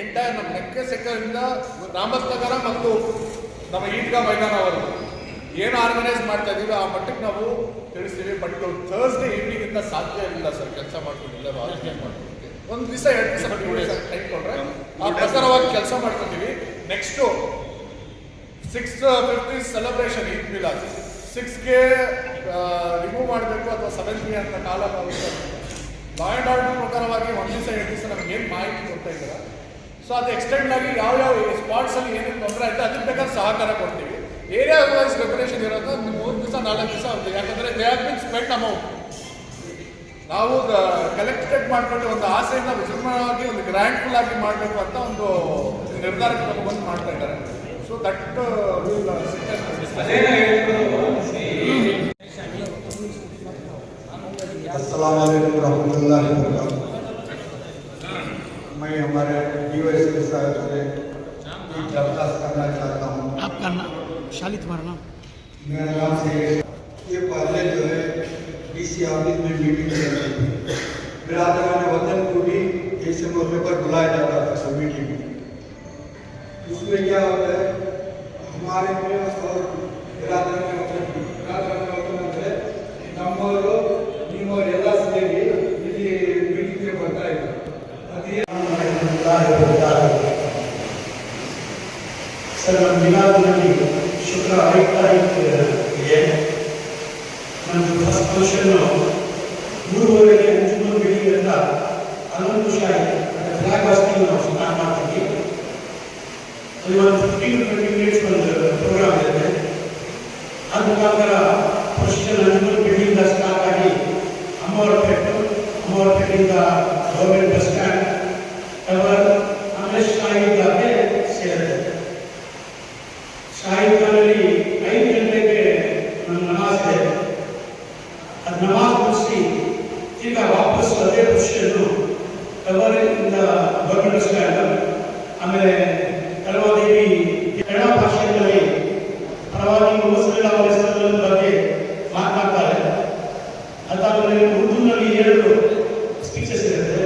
Entire ನಮ್ಮ ಮೆಕ್ಕೆ ಸೆಕ್ಟರ್ನಿಂದ ರಾಮತ್ನಗರ ಮತ್ತು ನಮ್ಮ ಈದ್ಗಾ ಅವರು ಏನು ಆರ್ಗನೈಸ್ ಮಾಡ್ತಾ ಇದ್ದೀವಿ ಆ ಮಟ್ಟಕ್ಕೆ ನಾವು ತಿಳಿಸ್ತೀವಿ. ಬಟ್ ಥರ್ಸ್ಡೇ ಈವ್ನಿಂಗ್ ಇಂದ ಸಾಧ್ಯ ಇಲ್ಲ ಸರ್. ಕೆಲಸ ಮಾಡ್ಕೊಂಡಿಲ್ಲ ಒಂದು ದಿವಸ, ಎರಡು ದಿವಸ ಟೈಮ್ ಕೊಟ್ರೆ ಆ ಪ್ರಕಾರವಾಗಿ ಕೆಲಸ ಮಾಡ್ಕೊತೀವಿ next six fifty celebration Eid Milad ಸಿಕ್ಸ್ಗೆ remove ಮಾಡಬೇಕು ಅಥವಾ ಸೆವೆನ್ಗೆ ಅಂತ ಕಾಲ ಆ್ಯಂಡ್ ಆರ್ಡರ್ ಪ್ರಕಾರವಾಗಿ ಒಂದು ದಿವಸ, ಎರಡು ದಿವಸ ನಮ್ಗೆ ಏನು ಮಾಹಿತಿ ಕೊಡ್ತಾ ಇದ್ದಾರೆ? ಸೊ ಅದು ಎಕ್ಸ್ಟೆಂಡ್ ಆಗಿ ಯಾವ ಯಾವ ಸ್ಪಾಟ್ಸಲ್ಲಿ ಏನೇನು ತೊಂದರೆ ಆಯ್ತು ಅದ್ರ ಪ್ರಕಾರ ಸಹಕಾರ ಕೊಡ್ತೀವಿ. ಏರಿಯಾ ವೈಸ್ ಪ್ರಿಪರೇಷನ್ ಇರೋದು ಮೂರು ದಿವಸ, ನಾಲ್ಕು ದಿವಸ ಆಗುತ್ತೆ. ಯಾಕಂದರೆ they have been spend amount ನಾವು ಕಲೆಕ್ಟೆಡ್ ಮಾಡ್ಕೊಂಡು ಒಂದು ಆಸೆಯಿಂದ ವಿಜೃಂಭಣವಾಗಿ ಒಂದು ಗ್ರ್ಯಾಂಡ್ಫುಲ್ ಆಗಿ ಮಾಡಬೇಕು ಅಂತ ಒಂದು ನಿರ್ಧಾರಕ್ಕೆ ಬಂದು ಮಾಡ್ತಾ ಇದ್ದಾರೆ. ಸೊ ದಟ್ ಅಸ್ಸಲಾಮು ವರಹಮತುಲ್ಲಾಹಿ ವಬರಕಾತುಹು मैं हमारे यूएस के साथ से दरखास्त करना चाहता हूँ। आपका नाम शाली तुम्हारा नाम? मेरा नाम से ये पहले जो है डीसी ऑफ़िस में मीटिंग चल रही थी। बिरादरान वतन को भी ऐसे मौके पर बुलाया जाता था सब मीटिंग में। उसमें क्या होता है हमारे में और बिरादरान वतन ನಮ್ಮ ಮಿಲಾದಲ್ಲಿ ಶುಕ್ರ ಆಯುಕ್ತ ಆಯುಕ್ತಿದೆ ನಮ್ಮದು ಫಸ್ಟ್ ಪೊಸಿಷನ್ನು ಮೂರುವರೆಗೆ ಮುಂಚೂರು ಬೆಳಿಗ್ಗೆಯಿಂದ ಹನ್ನೊಂದು ವರ್ಷ ಆಗಿದೆ. ಫ್ಲಾಗ್ ಹಾಸ್ಟಿಂಗ್ ನಾವು ಒಂದು ಫಿಫ್ಟೀನ್ ಟು ಪ್ರೋಗ್ರಾಮ್ ಇದೆ ಅದ್ರ ಮುಖಾಂತರ ಪ್ರೊಸಿಷನ್ ಹನ್ನೊಂದು ಆಗಿ ಅಮ್ಮವರ ಪೆಟ್ಟು ಅಮ್ಮವರ ಪೆಟ್ಟಿಂದ ಗೌರ್ಮೆಂಟ್ ಬಸ್ ಸ್ಟ್ಯಾಂಡ್ ವಾಪಸ್ ಅದೇ ಪೊಸಿಷನ್ನು ಟವರಿಂದ ಗೌರ್ಮೆಂಟ್ ಆಮೇಲೆ ಕಲವಾದೇವಿ ಕನ್ನಡ ಭಾಷೆಗಳಲ್ಲಿ ಪರವಾಗಿ ಮುಸ್ಲಿಂ ಅವರ ಬಗ್ಗೆ ಮಾತನಾಡ್ತಾರೆ. ಅದಾದಮೇಲೆ ಉರ್ದುನಲ್ಲಿ ಎರಡು ಸ್ಪೀಚಸ್ ಇರುತ್ತೆ.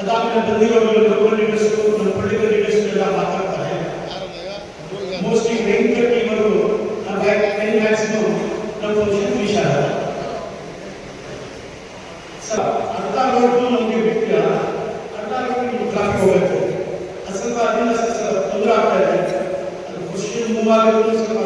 ಅದಾದಮೇಲೆ ಬಂದಿರೋರು ಲೋಕಲ್ ಲೀಡರ್ಸ್ ಪೊಲಿಟಿಕಲ್ ಲೀಡರ್ಸ್ ಎಲ್ಲ ಮಾತಾಡ್ತಾರೆ. ಮೋಸ್ಟ್ಲಿ ನೈನ್ ತರ್ಟಿವರೆಗೂ ಟೆನ್ ಮ್ಯಾಕ್ಸಿಮಮ್ ನಮ್ಮ ಫಂಕ್ಷನ್ ಫಿನಿಶ್ ಆಗುತ್ತೆ ಸರ್ ಅರ್ಧ ರೋಡ್ ನಮಗೆ ನೀವು ಟ್ರಾಫಿಕ್ ಸ್ವಲ್ಪ ಅದರಿಂದ ತೊಂದರೆ ಆಗ್ತಾ ಇದೆ. ಮೂವ್ ಆಗೋದು ಸ್ವಲ್ಪ